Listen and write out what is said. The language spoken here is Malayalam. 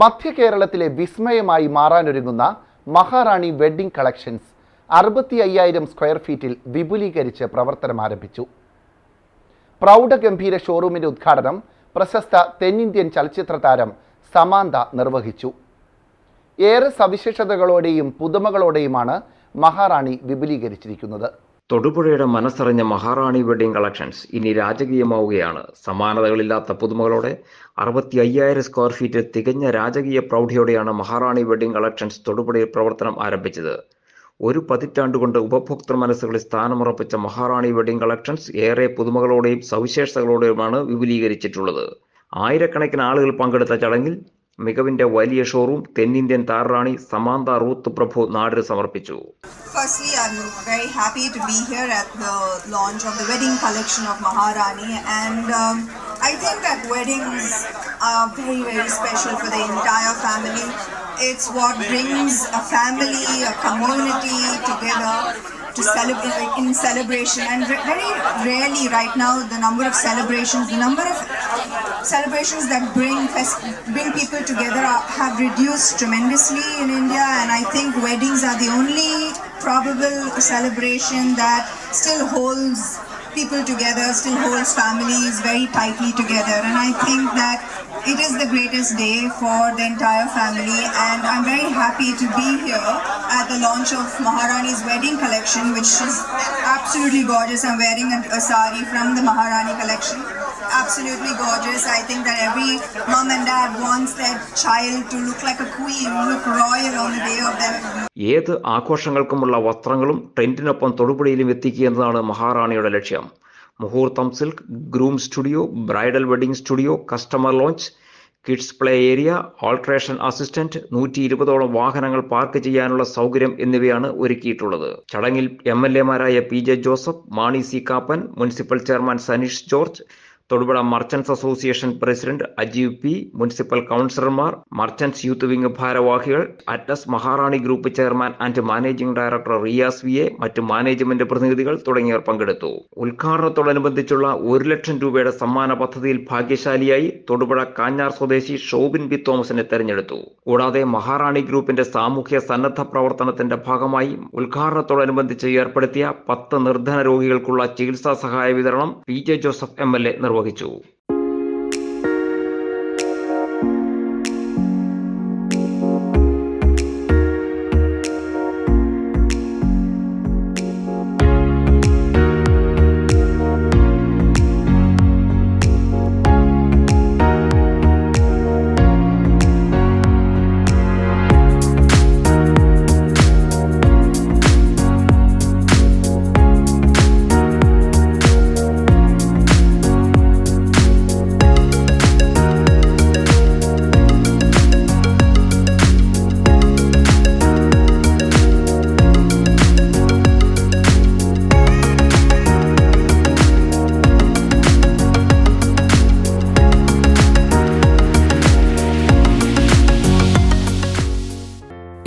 മധ്യ കേരളത്തിലെ വിസ്മയമായി മാറാനൊരുങ്ങുന്ന മഹാറാണി വെഡ്ഡിംഗ് കളക്ഷൻസ് അറുപത്തി അയ്യായിരം സ്ക്വയർ ഫീറ്റിൽ വിപുലീകരിച്ച് പ്രവർത്തനം ആരംഭിച്ചു. പ്രൗഢഗംഭീര ഷോറൂമിന്റെ ഉദ്ഘാടനം പ്രശസ്ത തെന്നിന്ത്യൻ ചലച്ചിത്ര താരം സമാന്ത നിർവഹിച്ചു. ഏറെ സവിശേഷതകളോടെയും പുതുമകളോടെയുമാണ് മഹാറാണി വിപുലീകരിച്ചിരിക്കുന്നത്. തൊടുപുഴയുടെ മനസ്സറിഞ്ഞ മഹാറാണി വെഡിങ് കളക്ഷൻസ് ഇനി രാജകീയമാവുകയാണ്. സമാനതകളില്ലാത്ത പുതുമകളോടെ അറുപത്തി അയ്യായിരം സ്ക്വയർ ഫീറ്റ് തികഞ്ഞ രാജകീയ പ്രൗഢിയോടെയാണ് മഹാറാണി വെഡിങ് കളക്ഷൻസ് തൊടുപുഴയിൽ പ്രവർത്തനം ആരംഭിച്ചത്. ഒരു പതിറ്റാണ്ടുകൊണ്ട് ഉപഭോക്തൃ മനസ്സുകളിൽ സ്ഥാനമുറപ്പിച്ച മഹാറാണി വെഡിങ് കളക്ഷൻസ് ഏറെ പുതുമകളോടെയും സവിശേഷതകളോടെയുമാണ് വിപുലീകരിച്ചിട്ടുള്ളത്. ആയിരക്കണക്കിന് ആളുകൾ പങ്കെടുത്ത ചടങ്ങിൽ മികവിന്റെ വലിയ ഷോറൂം തെന്നിന്ത്യൻ താറാണി സമാന്ത റൂത്ത് പ്രഭു നാടിന് സമർപ്പിച്ചു Firstly, I'm very happy to be here at the launch of the wedding collection of Maharani, and um, I think that weddings are very, very special for the entire family. It's what brings a family, a community together to celebrate in celebration, and very rarely right now the number of celebrations, the number of celebrations that bring bring people together are, have reduced tremendously in India, and I think weddings are the only probable celebration that still holds people together, still holds families very tightly together, and I think that it is the greatest day for the entire family, and I'm very happy to be here at the launch of Maharani's wedding collection, which is absolutely gorgeous. I'm wearing a, a sari from the Maharani collection absolutely gorgeous. I think that every mom and dad wants their child to look like a queen, look royal on the day of their ഏത് ആഘോഷങ്ങൾക്കുമുള്ള വസ്ത്രങ്ങളും ട്രെൻഡിനൊപ്പം തൊടുപുഴയിലും എത്തിക്കുക എന്നതാണ് മഹാറാണിയുടെ ലക്ഷ്യം മുഹൂർത്തം silk groom studio bridal wedding studio customer lounge kids play area alteration assistant നൂറ്റി ഇരുപതോളം വാഹനങ്ങൾ പാർക്ക് ചെയ്യാനുള്ള സൗകര്യം എന്നിവയാണ് ഒരുക്കിയിട്ടുള്ളത് ചടങ്ങിൽ M L എമാരായ P J Joseph Mani C Kappan municipal chairman Saneesh George Thodupuzha merchants association president Ajeev P municipal കൗൺസിലർമാർ മർച്ചന്റ്സ് യൂത്ത് വിംഗ് ഭാരവാഹികൾ അറ്റസ് Maharani group chairman and managing director Riyas V A മറ്റ് മാനേജ്മെന്റ് പ്രതിനിധികൾ തുടങ്ങിയവർ പങ്കെടുത്തു. ഉദ്ഘാടനത്തോടനുബന്ധിച്ചുള്ള ഒരു ലക്ഷം രൂപയുടെ സമ്മാന പദ്ധതിയിൽ ഭാഗ്യശാലിയായി തൊടുപുഴ കാഞ്ഞാർ സ്വദേശി ഷോബിൻ ബി തോമസിനെ തെരഞ്ഞെടുത്തു. കൂടാതെ മഹാറാണി ഗ്രൂപ്പിന്റെ സാമൂഹ്യ സന്നദ്ധ പ്രവർത്തനത്തിന്റെ ഭാഗമായി ഉദ്ഘാടനത്തോടനുബന്ധിച്ച് ഏർപ്പെടുത്തിയ പത്ത് നിർധന രോഗികൾക്കുള്ള ചികിത്സാ സഹായ വിതരണം P J Joseph M L A നിർവഹിച്ചു.